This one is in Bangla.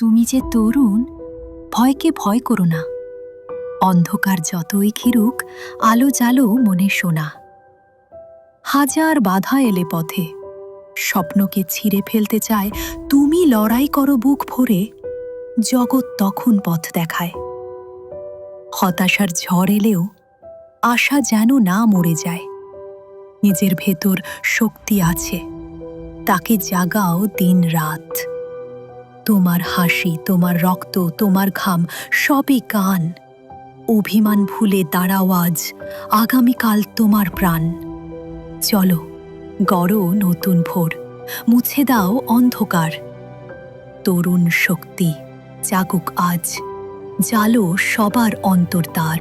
যে তরুণ, ভয়কে ভয় করো না। অন্ধকার যতই ঘিরুক আলো জালো মনে শোনা। হাজার বাধা এলে পথে। স্বপ্নকে ছিঁড়ে ফেলতে চায়, তুমি লড়াই করো বুক ভরে। জগৎ তখন পথ দেখায়। হতাশার ঝড় এলেও, আশা যেন না মরে যায়। নিজের ভেতর শক্তি আছে। তাকে জাগাও দিন রাত তোমার হাসি, তোমার রক্ত, তোমার ঘাম, সবই গান অভিমান ভুলে দাঁড়াও আজ, আগামীকাল তোমার প্রাণ। চলো, গড়ো নতুন ভোর, মুছে দাও অন্ধকার। তরুণ শক্তি জাগুক আজ, জালো সবার অন্তর্তার